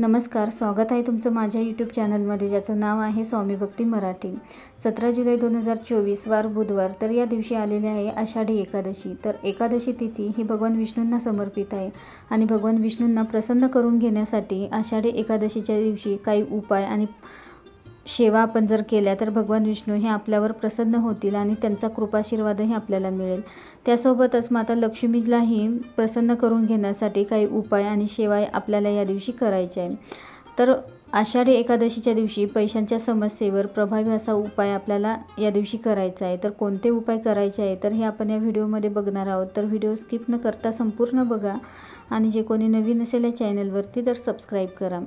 नमस्कार स्वागत आहे तुमचं माझ्या यूट्यूब चॅनलमध्ये ज्याचं नाव आहे स्वामी भक्ती मराठी. सतरा जुलै दोन हजार चोवीस वार बुधवार तर या दिवशी आलेले आहे आषाढी एकादशी. तर एकादशी तिथी ही भगवान विष्णूंना समर्पित आहे आणि भगवान विष्णूंना प्रसन्न करून घेण्यासाठी आषाढी एकादशीच्या दिवशी काही उपाय आणि सेवा आपण जर केल्या तर भगवान विष्णू हे आपल्यावर प्रसन्न होतील आणि त्यांचा कृपाशीर्वादही आपल्याला मिळेल. त्यासोबतच माता लक्ष्मीलाही प्रसन्न करून घेण्यासाठी काही उपाय आणि सेवा आपल्याला या दिवशी करायचे आहे तर आषाढी एकादशीच्या दिवशी पैशांच्या समस्येवर प्रभावी असा उपाय आपल्याला या दिवशी करायचा आहे. तर कोणते उपाय करायचे आहे? तर हे आपण या व्हिडिओमध्ये बघणार आहोत. तर व्हिडिओ स्किप न करता संपूर्ण बघा आणि जे कोणी नवीन असेल या चॅनलवरती तर सबस्क्राईब करा.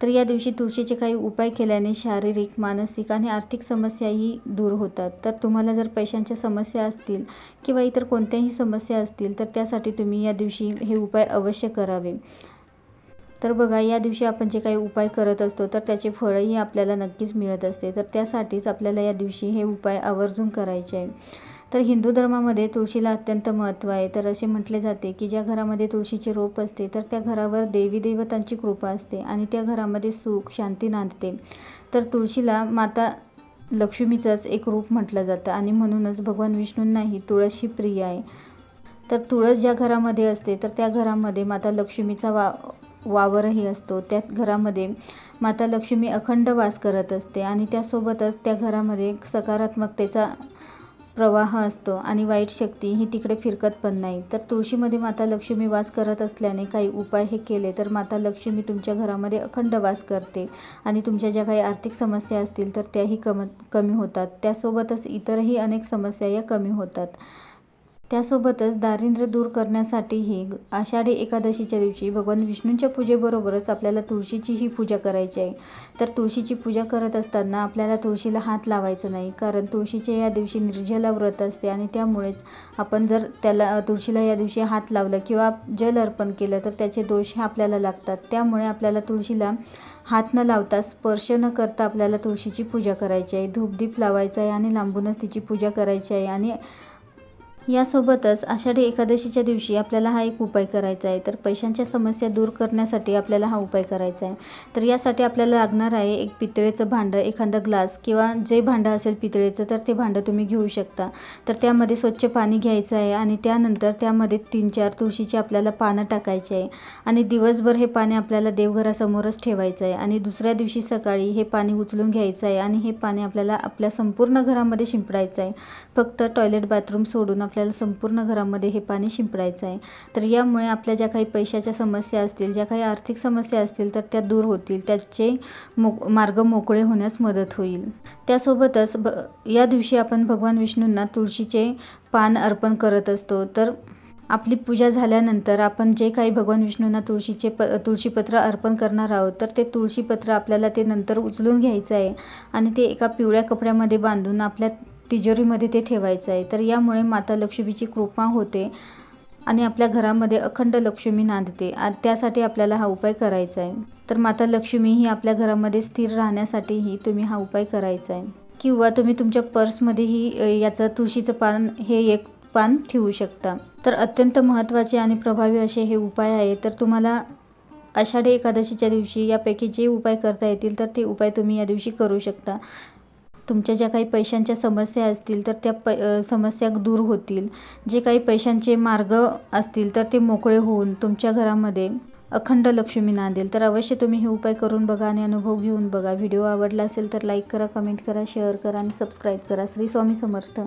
तर या दिवशी तुळशीचे काही उपाय केल्याने शारीरिक मानसिक आणि आर्थिक समस्याही दूर होतात. तर तुम्हाला जर पैशांच्या समस्या असतील किंवा इतर कोणत्याही समस्या असतील तर त्यासाठी तुम्ही या दिवशी हे उपाय अवश्य करावे. तर बघा या दिवशी आपण जे काही उपाय करत असतो तर त्याचे फळंही आपल्याला नक्कीच मिळत असते. तर त्यासाठीच आपल्याला या दिवशी हे उपाय आवर्जून करायचे आहे. तर हिंदू धर्मामध्ये तुळशीला अत्यंत महत्त्व आहे. तर असे म्हटले जाते की ज्या घरामध्ये तुळशीचे रोप असते तर त्या घरावर देवी देवतांची कृपा असते आणि त्या घरामध्ये सुख शांती नांदते. तर तुळशीला माता लक्ष्मीचंच एक रूप म्हटलं जातं आणि म्हणूनच भगवान विष्णूंनाही तुळस ही प्रिय आहे. तर तुळस ज्या घरामध्ये असते तर त्या घरामध्ये माता लक्ष्मीचा वा वावरही असतो. त्या घरामध्ये माता लक्ष्मी अखंड वास करत असते आणि त्यासोबतच त्या घरामध्ये सकारात्मकतेचा प्रवाह असतो आणि वाईट शक्ती ही तिकडे फिरकत पण नाही. तर तुळशीमध्ये माता लक्ष्मी वास करत असल्याने काही उपाय हे केले तर माता लक्ष्मी तुमच्या घरामध्ये अखंड वास करते आणि तुमच्या ज्या काही आर्थिक समस्या असतील तर त्याही कम कमी होतात. त्यासोबतच इतरही अनेक समस्या या कमी होतात. त्यासोबतच दारिद्र्य दूर करण्यासाठीही आषाढी एकादशीच्या दिवशी भगवान विष्णूंच्या पूजेबरोबरच आपल्याला तुळशीचीही पूजा करायची आहे. तर तुळशीची पूजा करत असताना आपल्याला तुळशीला हात लावायचा नाही कारण तुळशीचे या दिवशी निर्जला व्रत असते आणि त्यामुळेच आपण जर त्याला तुळशीला या दिवशी हात लावलं किंवा जल अर्पण केलं तर त्याचे दोष हे आपल्याला लागतात. त्यामुळे आपल्याला तुळशीला हात न लावता स्पर्श न करता आपल्याला तुळशीची पूजा करायची आहे. धूपदीप लावायचा आहे आणि लांबूनच तिची पूजा करायची आहे आणि यासोबतच आषाढी एकादशीच्या दिवशी आपल्याला हा एक उपाय करायचा आहे. तर पैशांच्या समस्या दूर करण्यासाठी आपल्याला हा उपाय करायचा आहे. तर यासाठी आपल्याला लागणार आहे एक पितळेचं भांडं एखादा ग्लास किंवा जे भांडं असेल पितळेचं तर ते भांडं तुम्ही घेऊ शकता. तर त्यामध्ये स्वच्छ पाणी घ्यायचं आहे आणि त्यानंतर त्यामध्ये तीन चार तुळशीची आपल्याला पानं टाकायची आहे. आणि दिवसभर हे पाणी आपल्याला देवघरासमोरच ठेवायचं आहे. आणि दुसऱ्या दिवशी सकाळी हे पाणी उचलून घ्यायचं आहे आणि हे पाणी आपल्याला आपल्या संपूर्ण घरामध्ये शिंपडायचं आहे. फक्त टॉयलेट बाथरूम सोडून आपल्या आपल्याला संपूर्ण घरामध्ये हे पाणी शिंपडायचं आहे. तर यामुळे आपल्या ज्या काही पैशाच्या समस्या असतील ज्या काही आर्थिक समस्या असतील तर त्या दूर होतील. त्याचे मो मार्ग मोकळे होण्यास मदत होईल. त्यासोबतच ब या दिवशी आपण भगवान विष्णूंना तुळशीचे पान अर्पण करत असतो. तर आपली पूजा झाल्यानंतर आपण जे काही भगवान विष्णूंना तुळशीचे प तुळशीपत्र अर्पण करणार आहोत तर ते तुळशीपत्र आपल्याला ते नंतर उचलून घ्यायचं आहे. आणि ते एका पिवळ्या कपड्यामध्ये बांधून आपल्या तिजोरीमध्ये ते ठेवायचं आहे. तर यामुळे माता लक्ष्मीची कृपा होते आणि आपल्या घरामध्ये अखंड लक्ष्मी नांदते. त्यासाठी आपल्याला हा उपाय करायचा आहे. तर माता लक्ष्मी ही आपल्या घरामध्ये स्थिर राहण्यासाठीही तुम्ही हा उपाय करायचा आहे. किंवा तुम्ही तुमच्या पर्समध्येही याचं तुळशीचं पान हे एक पान ठेवू शकता. तर अत्यंत महत्त्वाचे आणि प्रभावी असे हे उपाय आहे. तर तुम्हाला आषाढी एकादशीच्या दिवशी यापैकी जे उपाय करता येतील तर ते उपाय तुम्ही या दिवशी करू शकता. तुमच्या ज्या काही पैशांच्या समस्या असतील तर त्या पै समस्या दूर होतील. जे काही पैशांचे मार्ग असतील तर ते मोकळे होऊन तुमच्या घरामध्ये अखंड लक्ष्मी नांदेल. तर अवश्य तुम्ही हे उपाय करून बघा आणि अनुभव घेऊन बघा. व्हिडिओ आवडला असेल तर लाईक करा कमेंट करा शेअर करा आणि सबस्क्राईब करा. श्री स्वामी समर्थ.